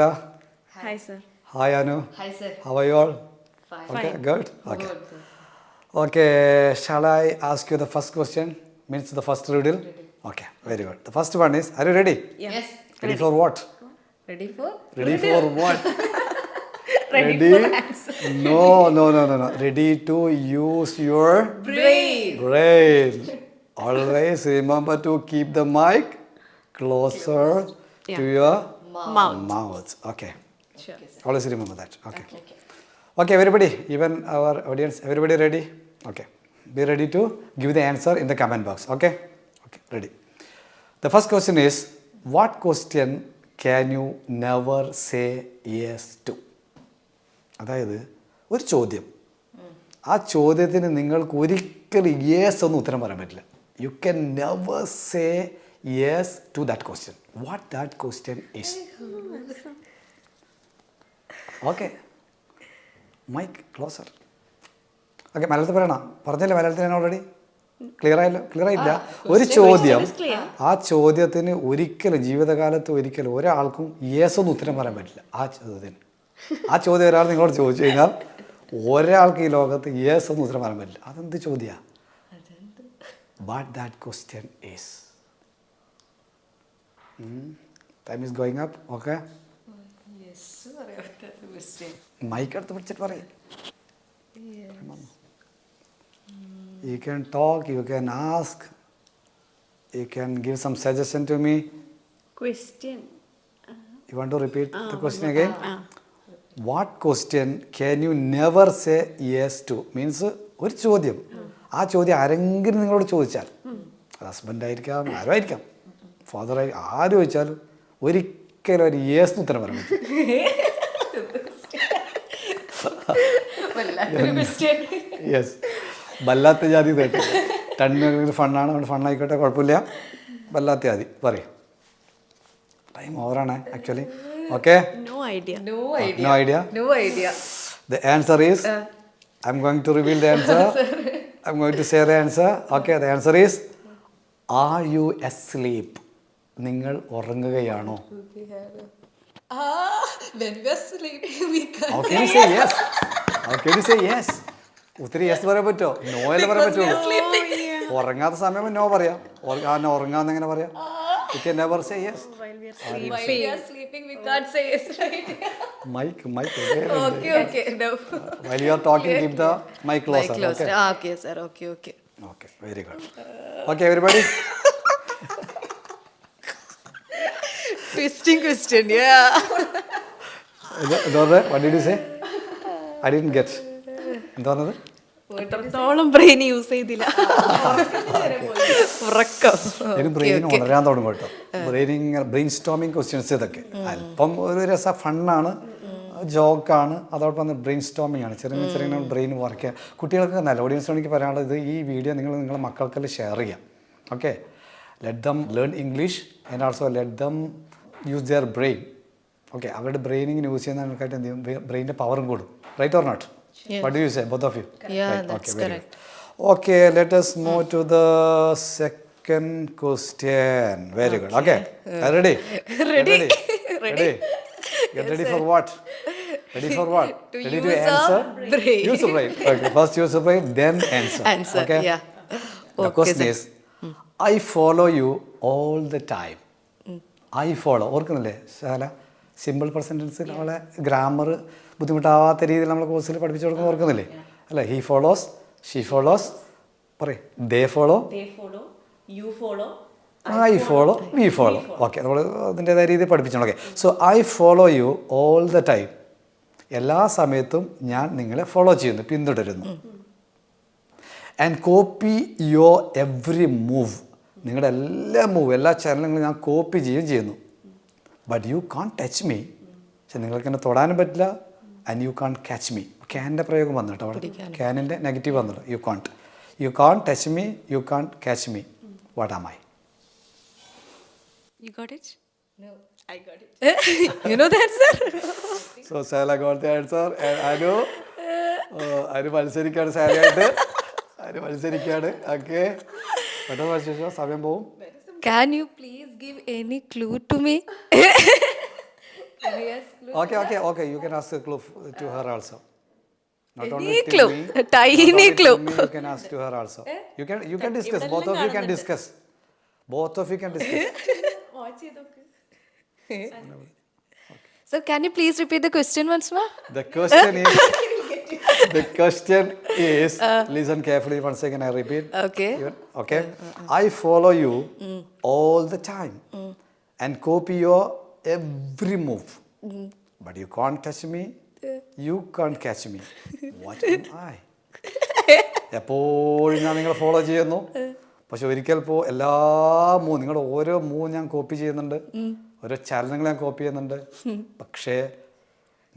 Hi, sir. Hi, Anu. Hi, sir. How are you all? Fine. Okay, good. Okay. Good, good. Okay, shall I ask you the first question? Means the first riddle? Okay, very good. The first one is, are you ready? Yeah. Yes. Ready for what? Ready for? Ready for what? Ready for answer. No, no, no, no, no. Ready to use your Brain. brain. Always remember to keep the mic closer to your Mouth. mouth. Okay. Sure. Always remember that. Okay. Okay. Okay, everybody, even our audience, everybody ready? Okay. Be ready to give the answer in the comment box. Okay? Okay, ready. The first question is What question can you never say yes to? അതായത് ഒരു ചോദ്യം ആ ചോദ്യത്തിന് നിങ്ങൾക്ക് ഒരിക്കലും yes ഒന്നും ഉത്തരം പറയാൻ പറ്റില്ല you can never say yes to that question what that question is okay mike closer okay മലയാളത്തിൽ പറയണം? പറഞ്ഞല്ലേ മലയാളത്തിൽ ഞാൻ ഓൾറെഡി ക്ലിയർ ആയല്ലോ? ക്ലിയർ ആയില്ല? ഒരു ചോദ്യം. ആ ചോദ്യത്തിന് ഒരിക്കലും ജീവിതകാലത്ത് ഒരിക്കലും ഒരാൾക്കും യേസ് ഒന്നും ഉത്തരം പറയാൻ പറ്റില്ല. ആ ചോദ്യത്തിന്. ആ ചോദ്യം ഒരാൾ നിങ്ങളോട് ചോദിച്ചു കഴിഞ്ഞാൽ ഒരാൾക്ക് ഈ ലോകത്ത് യേസ് ഒന്നും ഉത്തരം പറയാൻ പറ്റില്ല. അതെന്ത് ചോദ്യമാണ് what that question is time is going up okay. Mike എടുത്ത് പിടിച്ചിട്ട് പറയും. You can talk you can ask you can give some suggestion to me question you want to repeat the question again what question can you never say yes to means ഒരു ചോദ്യം. ആ ചോദ്യം ആരെങ്കിലും നിങ്ങളോട് ചോദിച്ചാൽ അത് ഹസ്ബൻഡ് ആയിരിക്കാം ആരും ആയിരിക്കാം ആയി ആര് ചോദിച്ചാലും ഒരിക്കലും ഒരു യേസ് ഉത്തരം പറയാൻ യെസ് വല്ലാത്ത ജാതി തേട്ടു ഫണ്ണാണ് ഫണ്ണായിക്കോട്ടെ കുഴപ്പമില്ല. വല്ലാത്ത ജാതി. പറയും. Time ഓവറാണ് actually okay no idea no idea no idea No the answer is I'm going to reveal the answer I'm going to say the answer okay the answer is are you asleep നിങ്ങൾ ഉറങ്ങുകയാണോ? പറ്റോ no അല്ല പറയാൻ പറ്റുള്ളൂ. ഉറങ്ങാത്ത സമയം no പറയാം. ഉറങ്ങാന്ന് എങ്ങനെ പറയാം? Very good okay everybody Twisting question, yeah. എന്താ പറഞ്ഞത് what did you say I didn't get എന്താ പറഞ്ഞത് എത്രത്തോളം ബ്രെയിൻ യൂസ് ചെയ്തില്ല. ഉറക്കം. എനിക്ക് ബ്രെയിൻ വളരാൻ തുടങ്ങും കേട്ടോ. ബ്രെയിനിങ് ബ്രെയിൻ സ്റ്റോമിങ് ക്വസ്റ്റ്യൻസ് ഇതൊക്കെ. അല്പം ഒരു രസ ഫണ്ണാണ് ജോക്കാണ് അതോടൊപ്പം ബ്രെയിൻ സ്റ്റോമിങ് ആണ്. ചെറിയ ചെറിയ ബ്രെയിൻ വർക്ക് ചെയ്യുക കുട്ടികൾക്ക് നല്ല ഓഡിയൻസിനോട് എനിക്ക് പറയാനുള്ളത് ഇത് ഈ വീഡിയോ നിങ്ങൾ നിങ്ങളുടെ മക്കൾക്കെല്ലാം ഷെയർ ചെയ്യാം. Okay let them learn English and also let them use their brain okay അവരുടെ ബ്രെയിനിങ് യൂസ് ചെയ്യുന്ന ചെയ്യുന്നതിനെക്കാട്ടും എന്ത് ചെയ്യും ബ്രെയിന്റെ പവറും കൂടും right or not what you say both of you okay very good okay, very correct. good. Okay, let us move to the second question. Very good. Okay. Are ready? Ready. Get ready. Get ready for what? Ready for what? To ready use to answer? brain. Use the brain. Okay. First use the brain, then answer. Answer, Okay. yeah. The Okay, question sir. is, hmm. I follow you all the time. I follow ഓർക്കുന്നില്ലേ? Shala simple പെർസെന്റൻസിൽ നമ്മളെ grammar ബുദ്ധിമുട്ടാവാത്ത രീതിയിൽ നമ്മൾ കോഴ്സിൽ പഠിപ്പിച്ചു കൊടുക്കുമ്പോൾ ഓർക്കുന്നില്ലേ? അല്ലേ? He follows she follows പറയും. They follow you follow. I follow we follow okay നമ്മൾ അതിന്റെതായ രീതിയിൽ പഠിപ്പിച്ചു okay so I follow you all the time എല്ലാ സമയത്തും ഞാൻ നിങ്ങളെ ഫോളോ ചെയ്യുന്നു പിന്തുടരുന്നു. And copy your every move നിങ്ങളുടെ എല്ലാ മൂവ് എല്ലാ ചലനങ്ങളും ഞാൻ കോപ്പി ചെയ്യുകയും ചെയ്യുന്നു. But you can't touch me പക്ഷെ നിങ്ങൾക്ക് എന്നെ തൊടാനും പറ്റില്ല. And you can't catch me ക്യാനിന്റെ പ്രയോഗം വന്നു കേട്ടോ അവിടെ ക്യാനിന്റെ നെഗറ്റീവ് വന്നു you can't you can't touch me you can't catch me what am I You got it? No. I got it. you know the answer? So Sala got the answer Anu Anu മത്സരിക്കാണ് സാലയായിട്ട് അനു മത്സരിക്കാണ് okay പെട്ടെന്ന് മത്സരിച്ചോ സമയം പോവും Can you please give any clue to me? Okay, okay, okay. You can ask a clue f- to her also. Not Any only clue, me, tiny not only clue. me, you can ask to her also. You can you can discuss. Both of you can discuss. Both of you can discuss. Watch it. Okay. So can you please repeat the question once more? The question is. The question is. uh, listen carefully. Once again, I repeat. Okay. You- okay. I follow you mm. all the time mm. and copy your every move. mm. But you can't touch me. You can't catch me. What am I? എപ്പോഴും ഞാൻ നിങ്ങളെ follow ചെയ്യുന്നു പക്ഷെ ഒരിക്കൽ പോ എല്ലാ move നിങ്ങളുടെ ഓരോ മൂവ് ഞാൻ കോപ്പി ചെയ്യുന്നുണ്ട് ഓരോ ചലനങ്ങൾ ഞാൻ കോപ്പി ചെയ്യുന്നുണ്ട് പക്ഷേ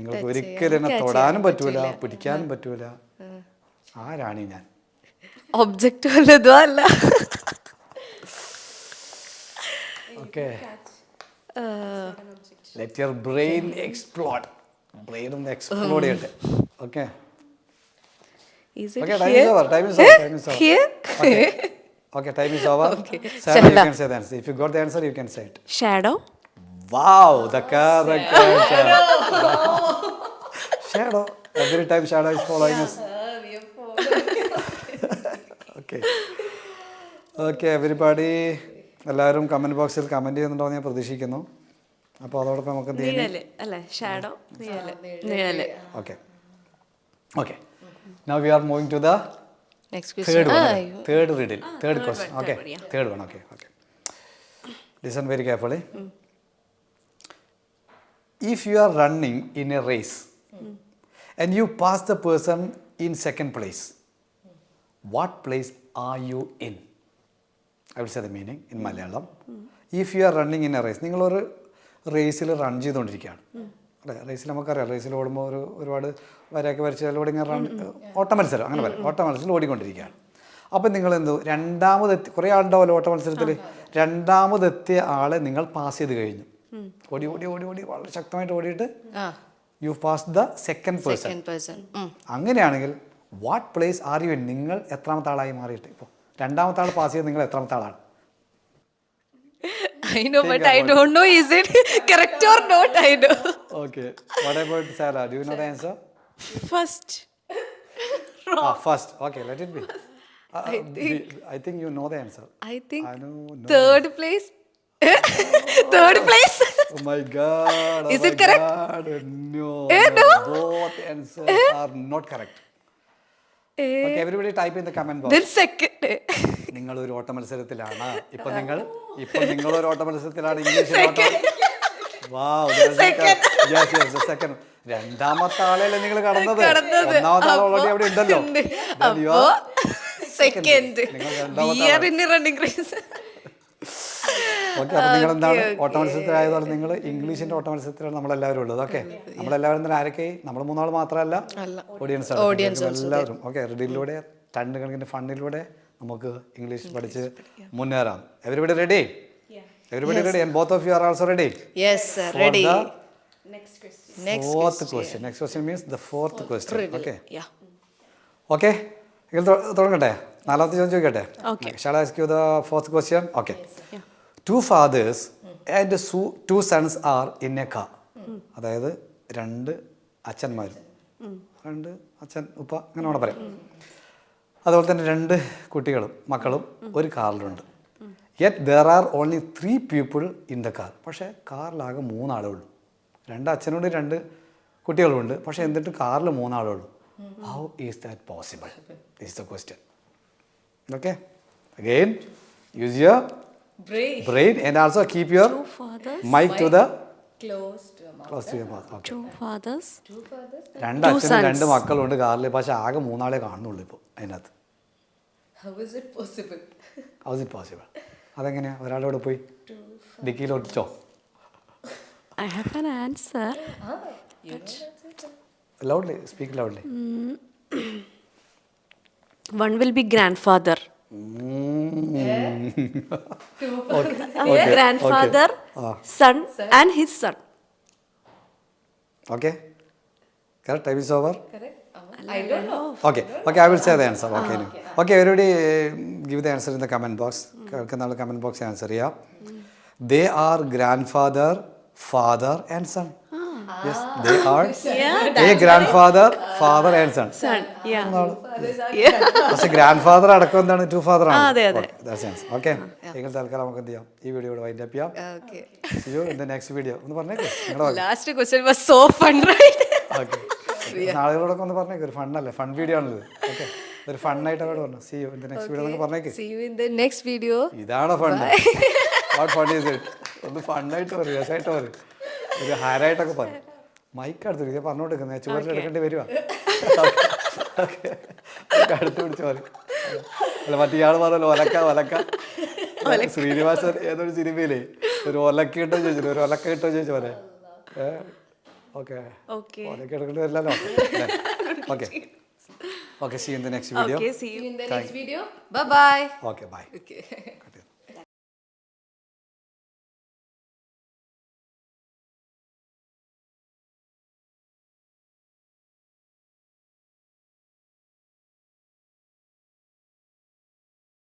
നിങ്ങൾക്ക് ഒരിക്കലും എന്നെ തൊടാനും പറ്റൂല പിടിക്കാനും പറ്റൂല. ആരാണ് ഞാൻ? ഒബ്ജക്റ്റ് വല്ലതും അല്ല. Okay let your brain explode brain ഒന്ന് എക്സ്പ്ലോഡ് ചെയ്യട്ടെ. Okay Is it here? Here? Can say the the answer shadow Wow, the correct answer. Shadow. Every time Shada is following us. okay. Okay everybody. എല്ലാവരും comment ബോക്സിൽ comment ചെയ്യുന്നുണ്ടോ ഞാൻ പ്രതീക്ഷിക്കുന്നു. അപ്പോൾ അതോടൊപ്പം നമുക്ക് okay okay now we are moving to the third Ah, third riddle third question okay third one okay okay listen very carefully if you are running in a race and you pass the person in second place. What place are you in? I will say the meaning in malayalam. If you are running in a race നിങ്ങളൊരു റേസിൽ run ചെയ്തുകൊണ്ടിരിക്കുകയാണ്. അല്ലേ? റേസിൽ നമുക്കറിയാം. റേസിൽ ഓടുമ്പോൾ ഒരു ഒരുപാട് വരയൊക്കെ വരച്ച് ഇങ്ങനെ run ഓട്ട മത്സരം അങ്ങനെ പറയാം ഓട്ട മത്സരത്തിൽ ഓടിക്കൊണ്ടിരിക്കുകയാണ്. അപ്പം നിങ്ങൾ എന്തോ രണ്ടാമതെത്തി കുറേ ആളുണ്ടാവല്ലോ ഓട്ട മത്സരത്തിൽ രണ്ടാമതെത്തിയ ആളെ നിങ്ങൾ പാസ് ചെയ്ത് കഴിഞ്ഞു. ഓടി ഓടി ഓടി ഓടി. വളരെ ശക്തമായിട്ട് ഓടിയിട്ട് you pass the second person second person. അങ്ങനെയാണെങ്കിൽ വാട്ട് പ്ലേസ് ആർ യു നിങ്ങൾ എത്രാമത്തെ ആളായി മാറിയിട്ട്? ഇപ്പോൾ രണ്ടാമത്തെ ആൾ പാസ് ചെയ്ത് നിങ്ങൾ എത്രാമത്തെ ആളാണ്? I know, but I don't know. Is it correct or not? I know. Okay what about Sala do you know the answer first ah first okay let it be I think you know the answer I think I know, no. third place. Third place. Oh my god. Oh Is it correct? God. No, Eh, no. Both answers are not correct. Okay, everybody type in the comment box. Then second. നിങ്ങൾ ഒരു ഓട്ട മത്സരത്തിലാണ് ഇപ്പൊ നിങ്ങൾ ഇപ്പൊ നിങ്ങൾ ഒരു ഓട്ട മത്സരത്തിലാണ് English second രണ്ടാമത്തെ ആളെയല്ലേ നിങ്ങൾ കടന്നത് കടന്നത്. ഒന്നാമത്തെ ആൾ ഓൾറെഡി അവിടെ ഉണ്ടല്ലോ അപ്പോ We രണ്ടാമത്തെ are in a running race. Okay അപ്പോൾ നിങ്ങൾ എന്താണ് ഓട്ട മത്സരത്തിലായതുപോലെ നിങ്ങൾ ഇംഗ്ലീഷിന്റെ ഓട്ട മത്സരത്തിലാണ് നമ്മളെല്ലാവരും ഉള്ളത്. ഓക്കെ നമ്മളെല്ലാവരും തന്നെ ആരൊക്കെ? നമ്മൾ മൂന്നാൾ മാത്രമല്ല ഓഡിയൻസ് ഓഡിയൻസ് എല്ലാവരും. ഓക്കെ റെഡിയിലൂടെ ടണ്ട് കണക്കിന്റെ ഫണ്ടിലൂടെ നമുക്ക് ഇംഗ്ലീഷ് പഠിച്ച് മുന്നേറാം. Everybody ready everybody ready and both of you are also ready yes sir ready next question fourth question next question means the fourth question okay yeah okay തുടങ്ങട്ടെ? നാലാമത്തെ ചോദ്യം ചോദിക്കട്ടെ? Shall ask you the fourth question okay two fathers and two sons are in a car അതായത് രണ്ട് അച്ഛന്മാരും. രണ്ട് അച്ഛൻ ഉപ്പ അങ്ങനെ വേണം പറയാം അതുപോലെ തന്നെ രണ്ട് കുട്ടികളും മക്കളും ഒരു കാറിലുണ്ട്. Yet there are only three people in the car പക്ഷേ കാറിലാകെ മൂന്നാളേ ഉള്ളൂ. രണ്ട് അച്ഛനോട് രണ്ട് കുട്ടികളുണ്ട് പക്ഷേ എന്നിട്ട് കാറിൽ മൂന്നാളേ ഉള്ളൂ. How is that possible this the question okay again use your brain and also keep your mike to the close to close to your mouth okay two fathers രണ്ട് അച്ഛനും രണ്ട് മക്കളുണ്ട് കാറിൽ പക്ഷേ ആകെ മൂന്നാളെ കാണുന്നുള്ളൂ ഇപ്പോൾ അതിനകത്ത്. How is it possible? How's it possible അതെങ്ങനെയാ? ഒരാളോട് പോയി. ഡിക്കിയിൽ ഒട്ടിച്ചോ? I have an answer loudly speak loudly one will be grandfather grandfather son and his son okay correct time is over I don't know. Okay okay I will say the answer okay okay everybody give the answer in the comment box കേൾക്കുന്ന ആൾ comment box answer ചെയ്യാം they are grandfather father and son yes they are a grandfather father and son Son. Yeah. പക്ഷെ grandfather അടക്കം എന്താണ്? Two father ആണ്. അതെ, അതെ. Okay എങ്കിൽ തൽക്കാലം നമുക്ക് എന്ത് ചെയ്യാം? ഈ വീഡിയോ ഇവിടെ വൈൻഡ് അപ്പ് ചെയ്യാം. Okay. You in the next video ഒന്ന് പറഞ്ഞേക്ക്. Last Last question was so fun, right? ഓക്കെ നാളുകളോടൊക്കെ ഒന്ന് പറഞ്ഞേക്ക്. ഒരു ഫണ്ണല്ലേ ഫൺ വീഡിയോ ആണല്ലോ ഓക്കെ ഒരു ഫണ്ണായിട്ട് അവിടെ പറഞ്ഞു. See you in the next video എന്നൊക്കെ പറഞ്ഞേക്ക്. See you in the next video. ഇതാണ് fun what fun is it ഒന്ന് ഫണ്ണായിട്ട് പറയും. രസമായിട്ട് പറയും. ഒരു ഹാരായിട്ടൊക്കെ പറഞ്ഞു മൈക്ക് അടുത്ത് പറഞ്ഞു കൊടുക്കുന്നത് ചുവട്ടിൽ എടുക്കേണ്ടി വരുവാ. ഓക്കെ അടുത്ത് പിടിച്ച് പറയും അല്ല മറ്റേ ഇയാൾ പറഞ്ഞല്ലോ ഒലക്ക ഒലക്ക. ശ്രീനിവാസൻ ഏതൊരു സിനിമയിലേ ഒരു ഒലക്ക കിട്ടോ ചോദിച്ചു ഒരു ഒലക്ക കിട്ടോ ചോദിച്ചു പോലെ. Okay Okay. ഒലക്ക എടുക്കേണ്ടി വരില്ലല്ലോ. Okay okay you in the next video Okay, see you. In the next video. Bye bye. Okay bye Okay.